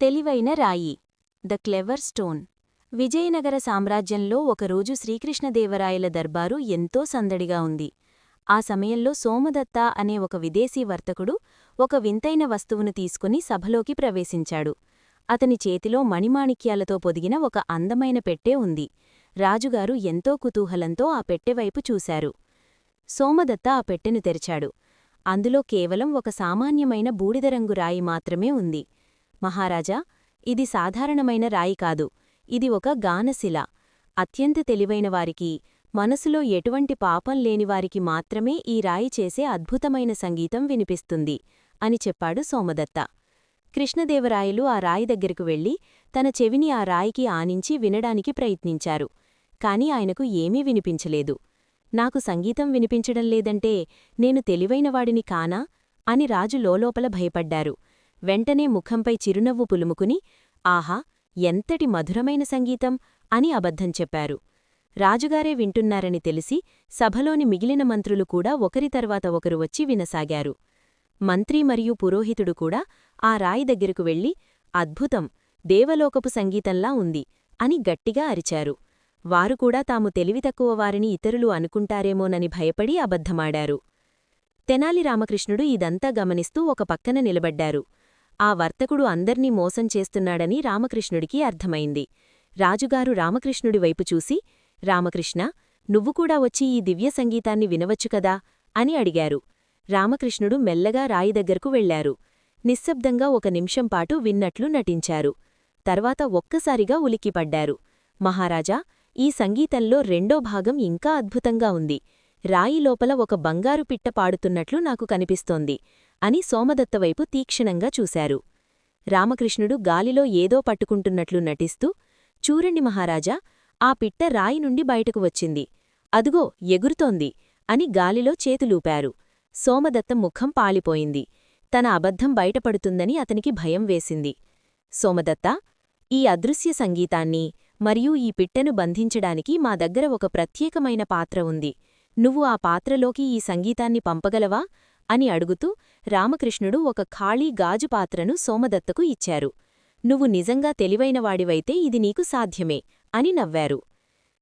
తెలివైన రాయి. The clever stone. Vijayanagara సామ్రాజ్యంలో ఒకరోజు శ్రీకృష్ణదేవరాయల దర్బారు ఎంతో సందడిగా ఉంది. ఆ సమయంలో సోమదత్త అనే ఒక విదేశీ వర్తకుడు ఒక వింతైన వస్తువును తీసుకుని సభలోకి ప్రవేశించాడు. అతని చేతిలో మణిమాణిక్యాలతో పొదిగిన ఒక అందమైన పెట్టె ఉంది. రాజుగారు ఎంతో కుతూహలంతో ఆ పెట్టెవైపు చూశారు. సోమదత్త ఆ పెట్టెను తెరిచాడు. అందులో కేవలం ఒక సామాన్యమైన బూడిదరంగు రాయి మాత్రమే ఉంది. మహారాజా ఇది సాధారణమైన రాయి కాదు. ఇది ఒక గానశిల. అత్యంత తెలివైనవారికి మనసులో ఎటువంటి పాపం లేనివారికి మాత్రమే ఈ రాయి చేసే అద్భుతమైన సంగీతం వినిపిస్తుంది అని చెప్పాడు సోమదత్త. కృష్ణదేవరాయలు ఆ రాయి దగ్గరకు వెళ్ళి తన చెవిని ఆ రాయికి ఆనించి వినడానికి ప్రయత్నించారు. కాని ఆయనకు ఏమీ వినిపించలేదు. నాకు సంగీతం వినిపించడం లేదంటే నేను తెలివైనవాడిని కానా అని రాజు లోలోపల భయపడ్డారు. వెంటనే ముఖంపై చిరునవ్వు పులుముకుని ఆహా ఎంతటి మధురమైన సంగీతం అని అబద్ధం చెప్పారు. రాజుగారే వింటున్నారని తెలిసి సభలోని మిగిలిన మంత్రులు కూడా ఒకరి తర్వాత ఒకరు వచ్చి వినసాగారు. మంత్రి మరియు పురోహితుడు కూడా ఆ రాయి దగ్గరకు వెళ్ళి అద్భుతం! దేవలోకపు సంగీతంలా ఉంది అని గట్టిగా అరిచారు. వారు కూడా తాము తెలివితక్కువ వారిని ఇతరులు అనుకుంటారేమోనని భయపడి అబద్ధమాడారు. తెనాలి రామకృష్ణుడు ఇదంతా గమనిస్తూ ఒక పక్కన నిలబడ్డారు. ఆ వర్తకుడు అందర్నీ మోసం చేస్తున్నాడని రామకృష్ణుడికి అర్థమైంది. రాజుగారు రామకృష్ణుడి వైపు చూసి రామకృష్ణ నువ్వు కూడా వచ్చి ఈ దివ్య సంగీతాన్ని వినవచ్చు కదా? అని అడిగారు. రామకృష్ణుడు మెల్లగా రాయి దగ్గరకు వెళ్ళారు నిశ్శబ్దంగా ఒక నిమిషంపాటు విన్నట్లు నటించారు. తర్వాత ఒక్కసారిగా ఉలిక్కిపడ్డారు. మహారాజా ఈ సంగీతంలో రెండో భాగం ఇంకా అద్భుతంగా ఉంది. రాయి లోపల ఒక బంగారు పిట్ట పాడుతున్నట్లు నాకు కనిపిస్తోంది. అని సోమదత్తవైపు తీక్షణంగా చూశారు. రామకృష్ణుడు గాలిలో ఏదో పట్టుకుంటున్నట్లు నటిస్తూ చూరండి మహారాజా ఆ పిట్ట రాయి నుండి బయటకు వచ్చింది. అదుగో ఎగురుతోంది అని గాలిలో చేతులూపారు. సోమదత్త ముఖం పాలిపోయింది. తన అబద్ధం బయటపడుతుందని అతనికి భయం వేసింది. సోమదత్త ఈ అదృశ్య సంగీతాన్ని మరియు ఈ పిట్టను బంధించడానికి మా దగ్గర ఒక ప్రత్యేకమైన పాత్ర ఉంది. నువ్వు ఆ పాత్రలోకి ఈ సంగీతాన్ని పంపగలవా? అని అడుగుతూ రామకృష్ణుడు ఒక ఖాళీ గాజు పాత్రను సోమదత్తకు ఇచ్చారు. నువ్వు నిజంగా తెలివైనవాడివైతే ఇది నీకు సాధ్యమే అని నవ్వారు.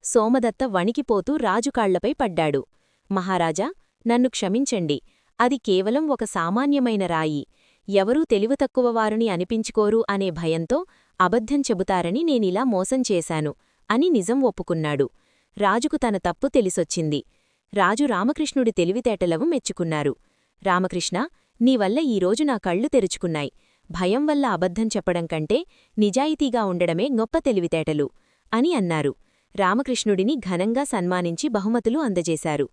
సోమదత్త వణికిపోతూ రాజుకాళ్ళపై పడ్డాడు. మహారాజా నన్ను క్షమించండి. అది కేవలం ఒక సామాన్యమైన రాయి. ఎవరూ తెలివితక్కువవారుని అనిపించుకోరు అనే భయంతో అబద్ధం చెబుతారని నేనిలా మోసం చేశాను అని నిజం ఒప్పుకున్నాడు. రాజుకు తన తప్పు తెలిసొచ్చింది. రాజు రామకృష్ణుడి తెలివితేటలవు మెచ్చుకున్నారు. రామకృష్ణ నీవల్ల ఈరోజు నా కళ్ళు తెరుచుకున్నాయి. భయం వల్ల అబద్ధం చెప్పడం కంటే నిజాయితీగా ఉండడమే గొప్ప తెలివితేటలు అని అన్నారు. రామకృష్ణుడిని ఘనంగా సన్మానించి బహుమతులు అందజేశారు.